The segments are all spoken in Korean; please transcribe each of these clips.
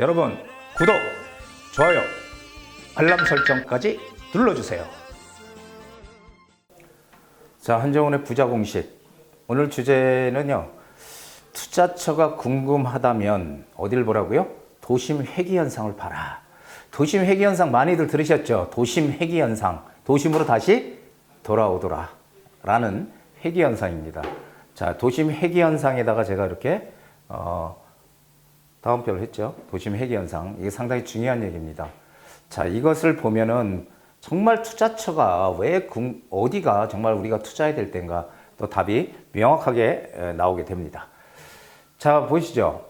여러분 구독, 좋아요, 알람 설정까지 눌러주세요. 자 한정훈의 부자 공식 오늘 주제는요 투자처가 궁금하다면 어딜 보라고요? 도심 회귀 현상을 봐라. 도심 회귀 현상 많이들 들으셨죠? 도심 회귀 현상 도심으로 다시 돌아오더라 라는 회귀 현상입니다. 자 도심 회귀 현상에다가 제가 이렇게 어, 다운표를 했죠. 도심 회귀 현상. 이게 상당히 중요한 얘기입니다. 자, 이것을 보면은 정말 투자처가 왜 궁- 어디가 정말 우리가 투자해야 될 때인가 또 답이 명확하게 에, 나오게 됩니다. 자, 보시죠.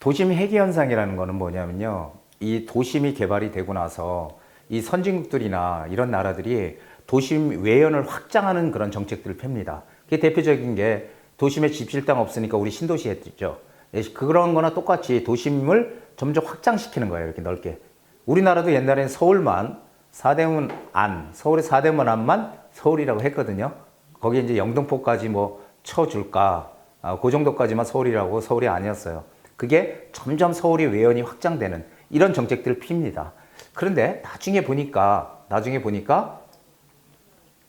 도심 회귀 현상이라는 거는 뭐냐면요. 이 도심이 개발이 되고 나서 이 선진국들이나 이런 나라들이 도심 외연을 확장하는 그런 정책들을 펴니다. 그게 대표적인 게 도심에 땅 없으니까 우리 신도시 했죠. 예, 그런 거나 똑같이 도심을 점점 확장시키는 거예요. 이렇게 넓게. 우리나라도 옛날엔 서울만 사대문 안, 서울의 사대문 안만 서울이라고 했거든요. 거기에 이제 영등포까지 뭐 쳐줄까. 아, 그 정도까지만 서울이라고 서울이 아니었어요. 그게 점점 서울이 외연이 확장되는 이런 정책들을 핍니다. 그런데 나중에 보니까, 나중에 보니까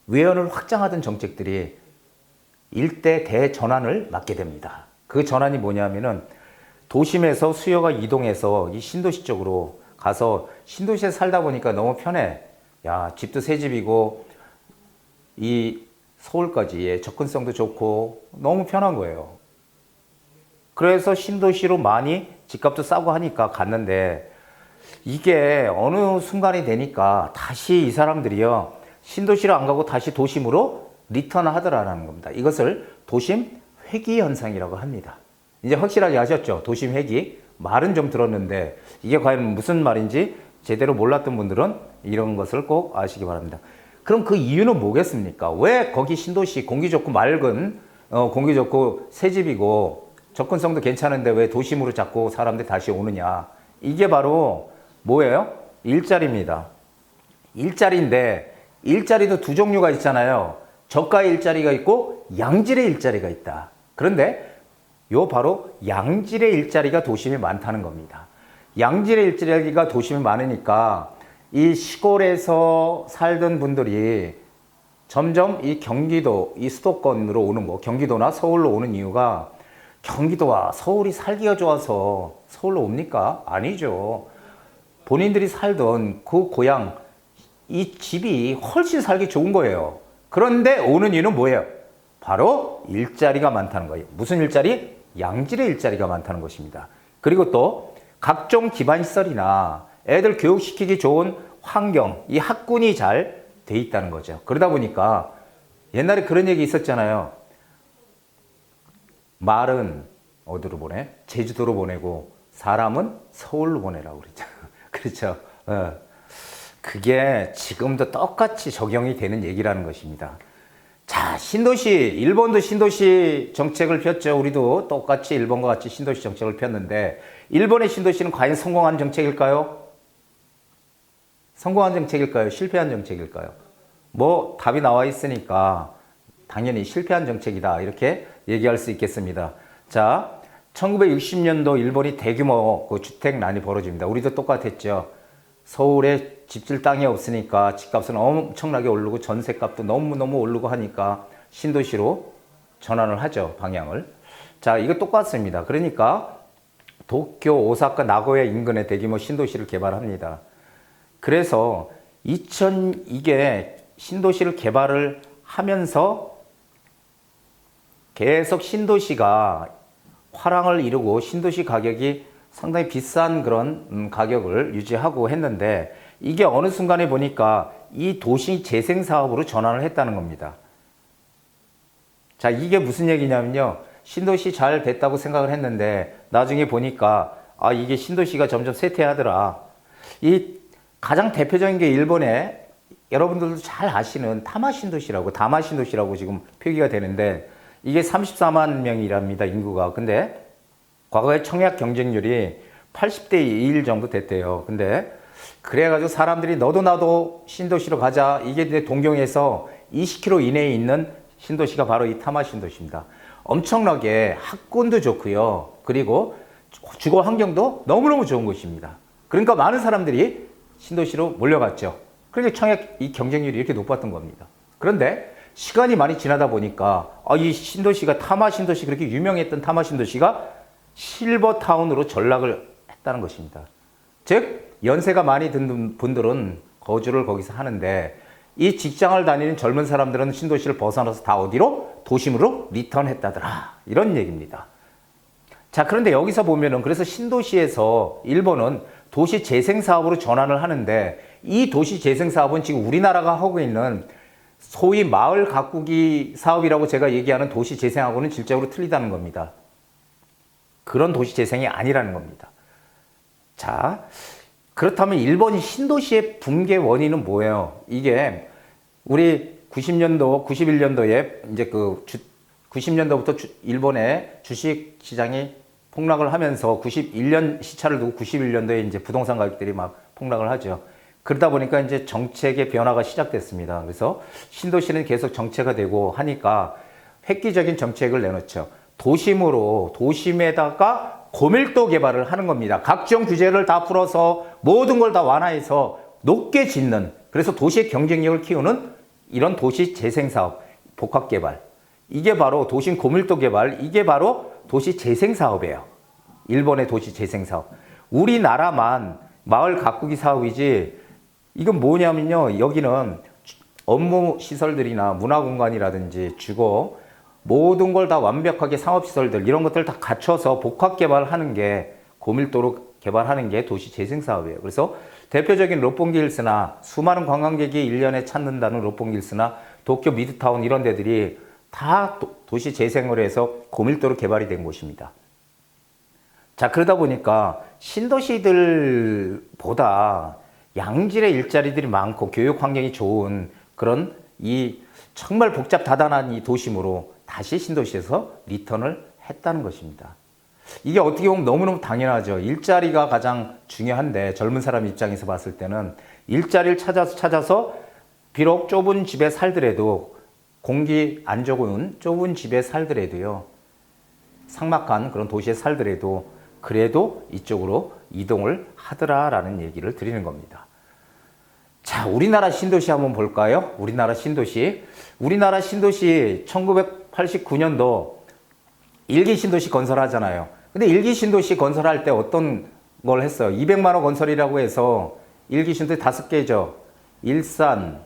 외연을 확장하던 정책들이 일대 대전환을 맞게 됩니다. 그 전환이 뭐냐면은 도심에서 수요가 이동해서 이 신도시 쪽으로 가서 신도시에 살다 보니까 너무 편해. 야, 집도 새 집이고 이 서울까지 접근성도 좋고 너무 편한 거예요. 그래서 신도시로 많이 집값도 싸고 하니까 갔는데 이게 어느 순간이 되니까 다시 이 사람들이요 신도시로 안 가고 다시 도심으로 리턴 하더라라는 겁니다. 이것을 도심 회귀 현상이라고 합니다. 이제 확실하게 아셨죠? 도심 회귀 말은 좀 들었는데 이게 과연 무슨 말인지 제대로 몰랐던 분들은 이런 것을 꼭 아시기 바랍니다. 그럼 그 이유는 뭐겠습니까? 왜 거기 신도시 공기 좋고 맑은 어, 공기 좋고 새 집이고 접근성도 괜찮은데 왜 도심으로 자꾸 사람들이 다시 오느냐? 이게 바로 뭐예요? 일자리입니다. 일자리인데 일자리도 두 종류가 있잖아요. 저가의 일자리가 있고 양질의 일자리가 있다. 그런데 요 바로 양질의 일자리가 도심에 많다는 겁니다. 양질의 일자리가 도심에 많으니까 이 시골에서 살던 분들이 점점 이 경기도, 이 수도권으로 오는 거, 경기도나 서울로 오는 이유가 경기도와 서울이 살기가 좋아서 서울로 옵니까? 아니죠. 본인들이 살던 그 고향, 이 집이 훨씬 살기 좋은 거예요. 그런데 오는 이유는 뭐예요? 바로 일자리가 많다는 거예요. 무슨 일자리? 양질의 일자리가 많다는 것입니다. 그리고 또 각종 기반시설이나 애들 교육시키기 좋은 환경, 이 학군이 잘 돼 있다는 거죠. 그러다 보니까 옛날에 그런 얘기 있었잖아요. 말은 어디로 보내? 제주도로 보내고 사람은 서울로 보내라고 그랬죠. 그렇죠. 어. 그게 지금도 똑같이 적용이 되는 얘기라는 것입니다. 자, 신도시, 일본도 신도시 정책을 폈죠. 우리도 똑같이 일본과 같이 신도시 정책을 폈는데, 일본의 신도시는 과연 성공한 정책일까요? 성공한 정책일까요? 실패한 정책일까요? 뭐, 답이 나와 있으니까, 당연히 실패한 정책이다. 이렇게 얘기할 수 있겠습니다. 자, 1960년도 일본이 대규모 그 주택난이 벌어집니다. 우리도 똑같았죠. 서울에 집질 땅이 없으니까 집값은 엄청나게 오르고 전세값도 너무너무 오르고 하니까 신도시로 전환을 하죠, 방향을. 자, 이거 똑같습니다. 그러니까 도쿄, 오사카, 나고야 인근에 대규모 신도시를 개발합니다. 그래서 2000 이게 신도시를 개발을 하면서 계속 신도시가 화랑을 이루고 신도시 가격이 상당히 비싼 그런 음, 가격을 유지하고 했는데 이게 어느 순간에 보니까 이 도시 재생 사업으로 전환을 했다는 겁니다. 자, 이게 무슨 얘기냐면요. 신도시 잘 됐다고 생각을 했는데 나중에 보니까 아, 이게 신도시가 점점 쇠퇴하더라. 이 가장 대표적인 게 일본에 여러분들도 잘 아시는 타마 신도시라고 다마 신도시라고 지금 표기가 되는데 이게 34만 명이랍니다, 인구가. 근데 과거에 청약 경쟁률이 80대 1 정도 됐대요. 근데 그래가지고 사람들이 너도 나도 신도시로 가자. 이게 동경에서 20km 이내에 있는 신도시가 바로 이 타마 신도시입니다. 엄청나게 학군도 좋고요. 그리고 주거 환경도 너무너무 좋은 곳입니다. 그러니까 많은 사람들이 신도시로 몰려갔죠. 그러니까 청약 이 경쟁률이 이렇게 높았던 겁니다. 그런데 시간이 많이 지나다 보니까 아, 이 신도시가 타마 신도시 그렇게 유명했던 타마 신도시가 실버타운으로 전락을 했다는 것입니다. 즉 연세가 많이 든 분들은 거주를 거기서 하는데 이 직장을 다니는 젊은 사람들은 신도시를 벗어나서 다 어디로 도심으로 리턴했다더라 이런 얘기입니다. 자 그런데 여기서 보면은 그래서 신도시에서 일본은 도시 재생 사업으로 전환을 하는데 이 도시 재생 사업은 지금 우리나라가 하고 있는 소위 마을 가꾸기 사업이라고 제가 얘기하는 도시 재생하고는 질적으로 틀리다는 겁니다. 그런 도시 재생이 아니라는 겁니다. 자, 그렇다면 일본이 신도시의 붕괴 원인은 뭐예요? 이게 우리 90년도, 91년도에 이제 그 주, 90년도부터 주, 일본의 주식 시장이 폭락을 하면서 91년 시차를 두고 91년도에 이제 부동산 가격들이 막 폭락을 하죠. 그러다 보니까 이제 정책의 변화가 시작됐습니다. 그래서 신도시는 계속 정체가 되고 하니까 획기적인 정책을 내놓죠. 도심으로 도심에다가 고밀도 개발을 하는 겁니다. 각종 규제를 다 풀어서 모든 걸 다 완화해서 높게 짓는 그래서 도시의 경쟁력을 키우는 이런 도시 재생 사업, 복합 개발. 이게 바로 도심 고밀도 개발, 이게 바로 도시 재생 사업이에요. 일본의 도시 재생 사업. 우리나라만 마을 가꾸기 사업이지 이건 뭐냐면요. 여기는 업무 시설들이나 문화 공간이라든지 주거 모든 걸 다 완벽하게 상업시설들 이런 것들 다 갖춰서 복합 개발하는 게 고밀도로 개발하는 게 도시 재생 사업이에요. 그래서 대표적인 로pongi 힐스나 수많은 관광객이 1년에 찾는다는 로pongi 힐스나 도쿄 미드타운 이런 데들이 다 도, 시 재생을 해서 고밀도로 개발이 된 곳입니다. 자, 그러다 보니까 신도시들보다 양질의 일자리들이 많고 교육 환경이 좋은 그런 이 정말 복잡 다단한 이 도심으로 다시 신도시에서 리턴을 했다는 것입니다. 이게 어떻게 보면 너무너무 당연하죠. 일자리가 가장 중요한데 젊은 사람 입장에서 봤을 때는 일자리를 찾아서 찾아서 비록 좁은 집에 살더라도 공기 안 좋은 좁은 집에 살더라도요. 삭막한 그런 도시에 살더라도 그래도 이쪽으로 이동을 하더라라는 얘기를 드리는 겁니다. 자, 우리나라 신도시 한번 볼까요? 우리나라 신도시. 우리나라 신도시 1989년도 일기 신도시 건설하잖아요. 근데 일기 신도시 건설할 때 어떤 걸 했어요? 200만 원 건설이라고 해서 일기 신도시 다섯 개죠. 일산,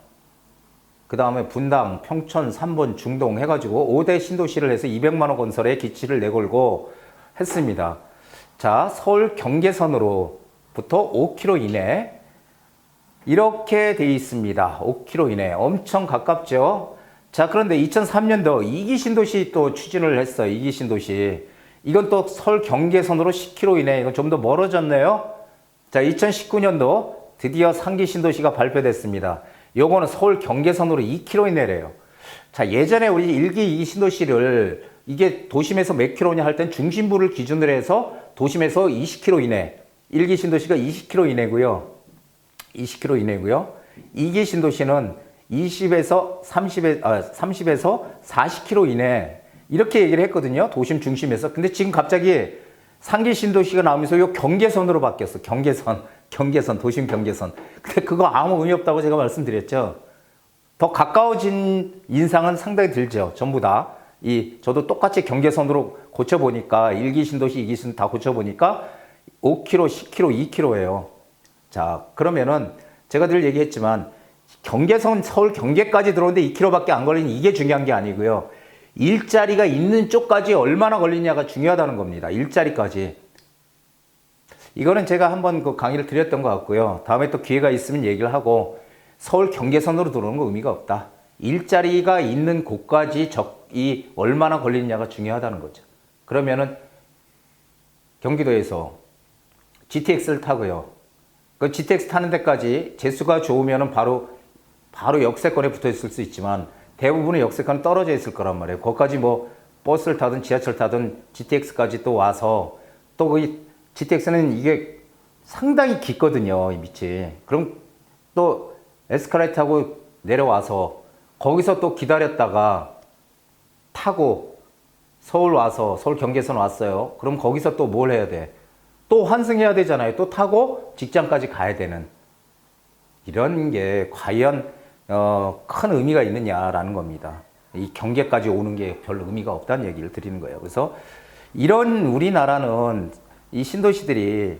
그 다음에 분당, 평촌, 삼본, 중동 해가지고 5대 신도시를 해서 200만 원 건설에 기치를 내걸고 했습니다. 자, 서울 경계선으로부터 5km 이내 이렇게 돼 있습니다. 5km 이내 엄청 가깝죠. 자, 그런데 2003년도 이기 신도시 또 추진을 했어요. 이기 신도시. 이건 또 서울 경계선으로 10km 이내 이건 좀 더 멀어졌네요. 자, 2019년도 드디어 상기 신도시가 발표됐습니다. 요거는 서울 경계선으로 2km 이내래요. 자, 예전에 우리 일기 이기 신도시를 이게 도심에서 몇 킬로냐 할 땐 중심부를 기준으로 해서 도심에서 20km 이내, 일기 신도시가 20km 이내고요. 20km 이내고요. 2기 신도시는 20에서 30에, 아, 30에서 40km 이내 이렇게 얘기를 했거든요. 도심 중심에서. 근데 지금 갑자기 상기 신도시가 나오면서 요 경계선으로 바뀌었어. 경계선, 경계선, 도심 경계선. 근데 그거 아무 의미 없다고 제가 말씀드렸죠. 더 가까워진 인상은 상당히 들죠. 전부 다. 이 저도 똑같이 경계선으로 고쳐 보니까 1기 신도시, 2기 신도 다 고쳐 보니까 5km, 10km, 2km예요. 자, 그러면은 제가 늘 얘기했지만 경계선 서울 경계까지 들어오는데 2km밖에 안 걸리는 이게 중요한 게 아니고요. 일자리가 있는 쪽까지 얼마나 걸리냐가 중요하다는 겁니다. 일자리까지. 이거는 제가 한번 그 강의를 드렸던 것 같고요. 다음에 또 기회가 있으면 얘기를 하고 서울 경계선으로 들어오는 거 의미가 없다. 일자리가 있는 곳까지 적이 얼마나 걸리느냐가 중요하다는 거죠. 그러면은 경기도에서 GTX를 타고요. 그 GTX 타는 데까지 재수가 좋으면은 바로 바로 역세권에 붙어 있을 수 있지만 대부분의 역세권은 떨어져 있을 거란 말이에요. 거기까지 뭐 버스를 타든 지하철 타든 GTX까지 또 와서 또그 GTX는 이게 상당히 깊거든요. 이 밑이. 그럼 또 에스컬레이터 타고 내려와서 거기서 또 기다렸다가 타고 서울 와서 서울 경계선 왔어요. 그럼 거기서 또 뭘 해야 돼? 또 환승해야 되잖아요. 또 타고 직장까지 가야 되는 이런 게 과연 어, 큰 의미가 있느냐라는 겁니다. 이 경계까지 오는 게별 의미가 없다는 얘기를 드리는 거예요. 그래서 이런 우리나라는 이 신도시들이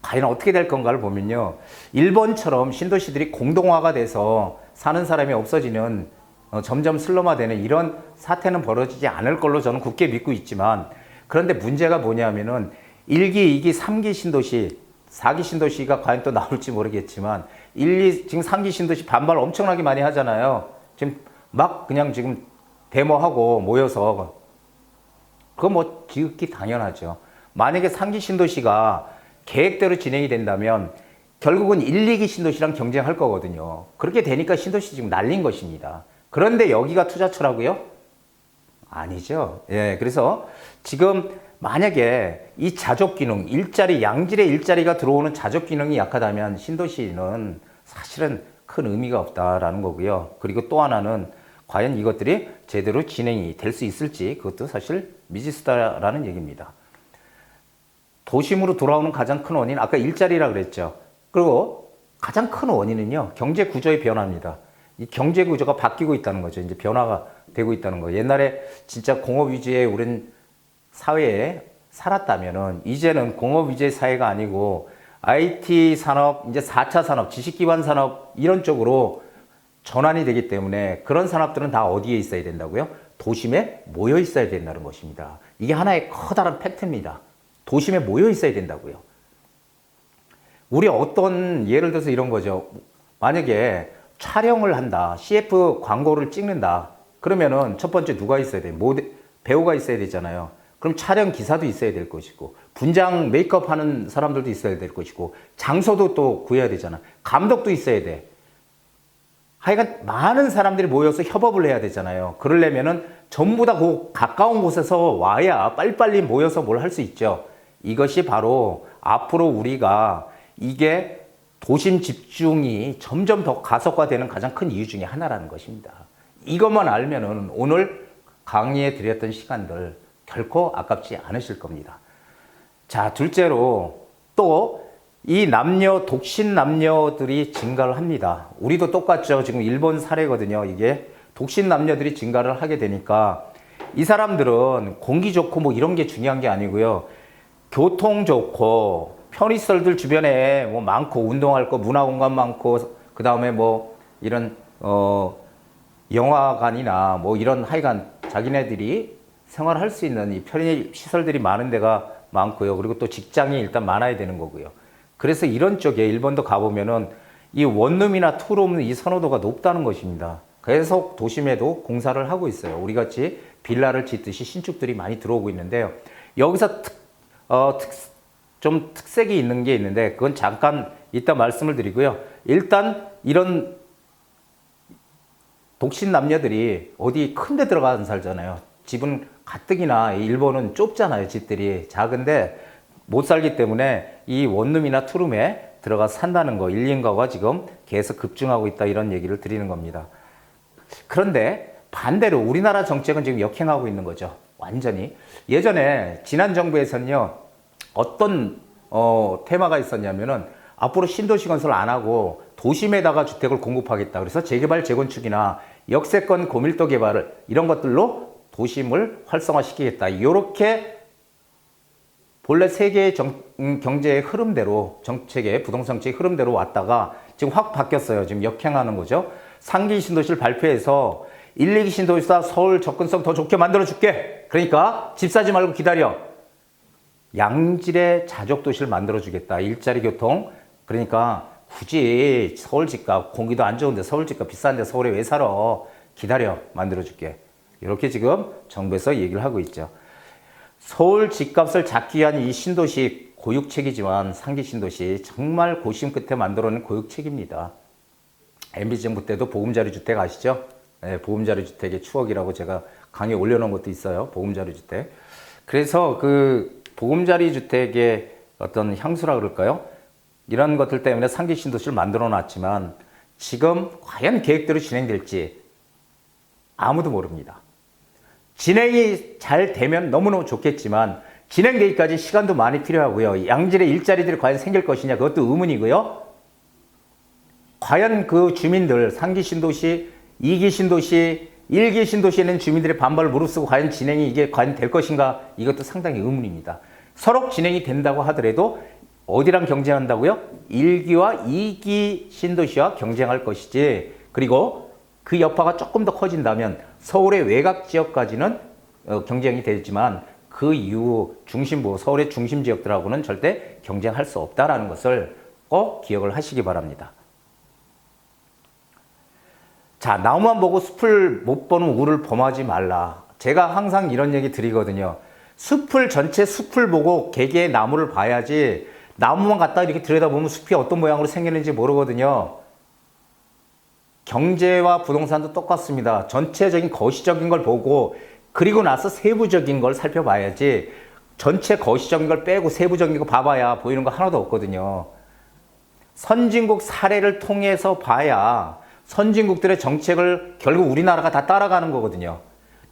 과연 어떻게 될 건가를 보면요. 일본처럼 신도시들이 공동화가 돼서 사는 사람이 없어지는 어, 점점 슬럼화되는 이런 사태는 벌어지지 않을 걸로 저는 굳게 믿고 있지만 그런데 문제가 뭐냐면은 1기, 2기, 3기 신도시, 4기 신도시가 과연 또 나올지 모르겠지만 1, 2, 지금 3기 신도시 반발 엄청나게 많이 하잖아요. 지금 막 그냥 지금 데모하고 모여서 그건 뭐 지극히 당연하죠. 만약에 3기 신도시가 계획대로 진행이 된다면 결국은 1, 2기 신도시랑 경쟁할 거거든요. 그렇게 되니까 신도시 지금 날린 것입니다. 그런데 여기가 투자처라고요? 아니죠. 예, 그래서 지금 만약에 이 자족 기능, 일자리, 양질의 일자리가 들어오는 자족 기능이 약하다면 신도시는 사실은 큰 의미가 없다라는 거고요. 그리고 또 하나는 과연 이것들이 제대로 진행이 될 수 있을지 그것도 사실 미지수다라는 얘기입니다. 도심으로 돌아오는 가장 큰 원인, 아까 일자리라 그랬죠. 그리고 가장 큰 원인은요, 경제 구조의 변화입니다. 이 경제 구조가 바뀌고 있다는 거죠. 이제 변화가 되고 있다는 거. 옛날에 진짜 공업 위주의 우린 사회에 살았다면은 이제는 공업 위주의 사회가 아니고 IT 산업, 이제 4차 산업, 지식 기반 산업 이런 쪽으로 전환이 되기 때문에 그런 산업들은 다 어디에 있어야 된다고요? 도심에 모여 있어야 된다는 것입니다. 이게 하나의 커다란 팩트입니다. 도심에 모여 있어야 된다고요. 우리 어떤 예를 들어서 이런 거죠. 만약에 촬영을 한다. CF 광고를 찍는다. 그러면은 첫 번째 누가 있어야 돼? 모델, 배우가 있어야 되잖아요. 그럼 촬영 기사도 있어야 될 것이고, 분장 메이크업 하는 사람들도 있어야 될 것이고, 장소도 또 구해야 되잖아. 감독도 있어야 돼. 하여간 많은 사람들이 모여서 협업을 해야 되잖아요. 그러려면은 전부 다 그 가까운 곳에서 와야 빨리빨리 모여서 뭘 할 수 있죠. 이것이 바로 앞으로 우리가 이게 도심 집중이 점점 더 가속화되는 가장 큰 이유 중에 하나라는 것입니다. 이것만 알면은 오늘 강의해 드렸던 시간들 결코 아깝지 않으실 겁니다. 자, 둘째로 또 이 남녀, 독신 남녀들이 증가를 합니다. 우리도 똑같죠. 지금 일본 사례거든요. 이게 독신 남녀들이 증가를 하게 되니까 이 사람들은 공기 좋고 뭐 이런 게 중요한 게 아니고요. 교통 좋고 편의시설들 주변에 뭐 많고 운동할 거 문화 공간 많고 그 다음에 뭐 이런 어 영화관이나 뭐 이런 하여간 자기네들이 생활할 수 있는 이 편의 시설들이 많은 데가 많고요. 그리고 또 직장이 일단 많아야 되는 거고요. 그래서 이런 쪽에 일본도 가보면은 이 원룸이나 투룸 이 선호도가 높다는 것입니다. 그래서 도심에도 공사를 하고 있어요. 우리 같이 빌라를 짓듯이 신축들이 많이 들어오고 있는데요. 여기서 특, 어, 특, 좀 특색이 있는 게 있는데 그건 잠깐 이따 말씀을 드리고요. 일단 이런 독신 남녀들이 어디 큰 데 들어가서 살잖아요. 집은 가뜩이나 일본은 좁잖아요. 집들이 작은데 못 살기 때문에 이 원룸이나 투룸에 들어가서 산다는 거, 일인가가 지금 계속 급증하고 있다 이런 얘기를 드리는 겁니다. 그런데 반대로 우리나라 정책은 지금 역행하고 있는 거죠. 완전히. 예전에 지난 정부에서는요, 어떤 어, 테마가 있었냐면은 앞으로 신도시 건설 안 하고 도심에다가 주택을 공급하겠다. 그래서 재개발, 재건축이나 역세권 고밀도 개발을 이런 것들로 도심을 활성화시키겠다. 이렇게 본래 세계의 정, 음, 경제의 흐름대로 정책의 부동산 정책의 흐름대로 왔다가 지금 확 바뀌었어요. 지금 역행하는 거죠. 상기 신도시를 발표해서 1, 2기 신도시다 서울 접근성 더 좋게 만들어 줄게. 그러니까 집 사지 말고 기다려. 양질의 자족 도시를 만들어 주겠다. 일자리 교통. 그러니까 굳이 서울 집값 공기도 안 좋은데 서울 집값 비싼데 서울에 왜 살아? 기다려. 만들어 줄게. 이렇게 지금 정부에서 얘기를 하고 있죠. 서울 집값을 잡기 위한 이 신도시 고육책이지만 상기 신도시 정말 고심 끝에 만들어낸 고육책입니다. MB 정부 때도 보금자리 주택 아시죠? 네, 보금자리 주택의 추억이라고 제가 강의 올려놓은 것도 있어요. 보금자리 주택. 그래서 그 보금자리 주택의 어떤 향수라 그럴까요? 이런 것들 때문에 상기 신도시를 만들어 놨지만 지금 과연 계획대로 진행될지 아무도 모릅니다. 진행이 잘 되면 너무너무 좋겠지만 진행되기까지 시간도 많이 필요하고요. 양질의 일자리들이 과연 생길 것이냐 그것도 의문이고요. 과연 그 주민들 상기 신도시, 이기 신도시, 일기 신도시에 있는 주민들의 반발을 무릅쓰고 과연 진행이 이게 과연 될 것인가 이것도 상당히 의문입니다. 서로 진행이 된다고 하더라도 어디랑 경쟁한다고요? 1기와 2기 신도시와 경쟁할 것이지 그리고 그 여파가 조금 더 커진다면 서울의 외곽 지역까지는 어, 경쟁이 되지만 그 이후 중심부 서울의 중심 지역들하고는 절대 경쟁할 수 없다라는 것을 꼭 기억을 하시기 바랍니다. 자, 나무만 보고 숲을 못 보는 우를 범하지 말라. 제가 항상 이런 얘기 드리거든요. 숲을 전체 숲을 보고 개개의 나무를 봐야지 나무만 갖다 이렇게 들여다보면 숲이 어떤 모양으로 생기는지 모르거든요. 경제와 부동산도 똑같습니다. 전체적인 거시적인 걸 보고 그리고 나서 세부적인 걸 살펴봐야지 전체 거시적인 걸 빼고 세부적인 거 봐봐야 보이는 거 하나도 없거든요. 선진국 사례를 통해서 봐야 선진국들의 정책을 결국 우리나라가 다 따라가는 거거든요.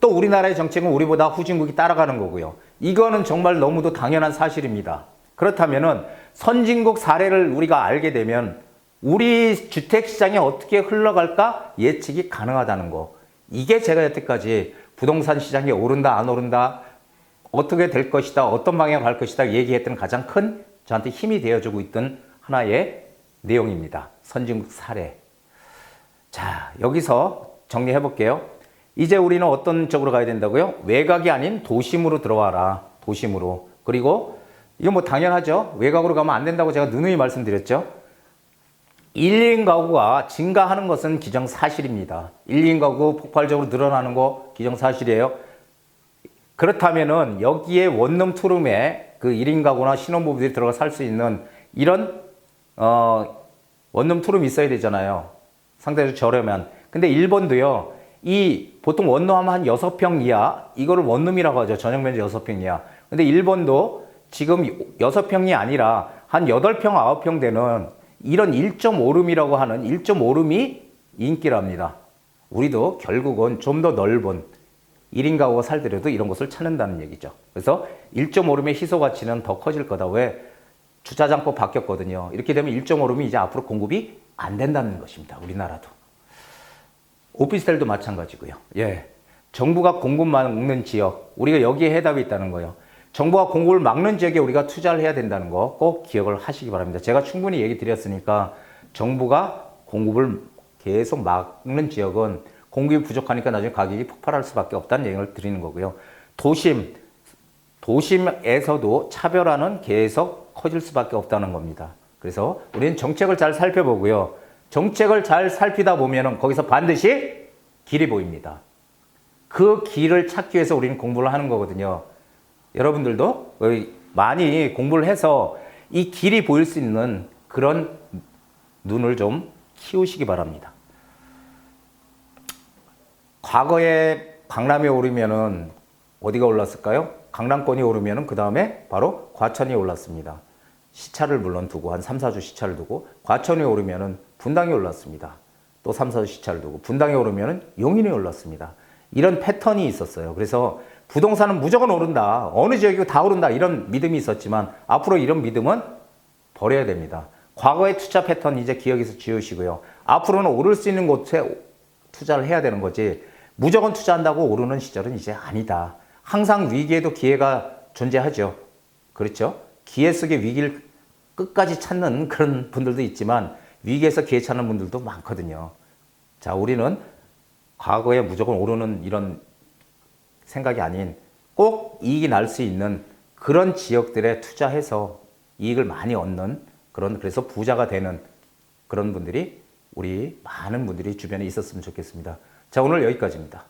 또 우리나라의 정책은 우리보다 후진국이 따라가는 거고요. 이거는 정말 너무도 당연한 사실입니다. 그렇다면은 선진국 사례를 우리가 알게 되면 우리 주택 시장이 어떻게 흘러갈까 예측이 가능하다는 거. 이게 제가 여태까지 부동산 시장이 오른다 안 오른다 어떻게 될 것이다 어떤 방향 갈 것이다 얘기했던 가장 큰 저한테 힘이 되어주고 있던 하나의 내용입니다. 선진국 사례. 자, 여기서 정리해 볼게요. 이제 우리는 어떤 쪽으로 가야 된다고요? 외곽이 아닌 도심으로 들어와라. 도심으로. 그리고 이거 뭐 당연하죠. 외곽으로 가면 안 된다고 제가 누누이 말씀드렸죠. 1인 가구가 증가하는 것은 기정사실입니다. 1인 가구 폭발적으로 늘어나는 거 기정사실이에요. 그렇다면은 여기에 원룸 투룸에 그 1인 가구나 신혼부부들이 들어가 살 수 있는 이런 어 원룸 투룸이 있어야 되잖아요. 상대적으로 저렴한. 근데 일본도요. 이 보통 원룸 하면 한 6평 이하 이거를 원룸이라고 하죠. 전용 면적 6평 이하. 근데 일본도 지금 6평이 아니라 한 8평, 9평 되는 이런 1.5룸이라고 하는 1.5룸이 인기랍니다. 우리도 결국은 좀 더 넓은 1인 가구가 살더라도 이런 곳을 찾는다는 얘기죠. 그래서 1.5룸의 희소 가치는 더 커질 거다. 왜? 주차장법 바뀌었거든요. 이렇게 되면 1.5룸이 이제 앞으로 공급이 안 된다는 것입니다. 우리나라도. 오피스텔도 마찬가지고요. 예. 정부가 공급 막는 지역, 우리가 여기에 해답이 있다는 거예요. 정부가 공급을 막는 지역에 우리가 투자를 해야 된다는 거 꼭 기억을 하시기 바랍니다. 제가 충분히 얘기 드렸으니까 정부가 공급을 계속 막는 지역은 공급이 부족하니까 나중에 가격이 폭발할 수밖에 없다는 얘기를 드리는 거고요. 도심, 도심에서도 차별화는 계속 커질 수밖에 없다는 겁니다. 그래서 우리는 정책을 잘 살펴보고요. 정책을 잘 살피다 보면은 거기서 반드시 길이 보입니다. 그 길을 찾기 위해서 우리는 공부를 하는 거거든요. 여러분들도 많이 공부를 해서 이 길이 보일 수 있는 그런 눈을 좀 키우시기 바랍니다. 과거에 강남에 오르면은 어디가 올랐을까요? 강남권이 오르면은 그 다음에 바로 과천이 올랐습니다. 시차를 물론 두고 한 3, 4주 시차를 두고 과천이 오르면은 분당이 올랐습니다. 또 3, 4주 시차를 두고 분당이 오르면은 용인이 올랐습니다. 이런 패턴이 있었어요. 그래서 부동산은 무조건 오른다. 어느 지역이고 다 오른다. 이런 믿음이 있었지만 앞으로 이런 믿음은 버려야 됩니다. 과거의 투자 패턴 이제 기억에서 지우시고요. 앞으로는 오를 수 있는 곳에 투자를 해야 되는 거지. 무조건 투자한다고 오르는 시절은 이제 아니다. 항상 위기에도 기회가 존재하죠. 그렇죠? 기회 속에 위기를 끝까지 찾는 그런 분들도 있지만 위기에서 기회 찾는 분들도 많거든요. 자, 우리는 과거에 무조건 오르는 이런 생각이 아닌 꼭 이익이 날 수 있는 그런 지역들에 투자해서 이익을 많이 얻는 그런 그래서 부자가 되는 그런 분들이 우리 많은 분들이 주변에 있었으면 좋겠습니다. 자, 오늘 여기까지입니다.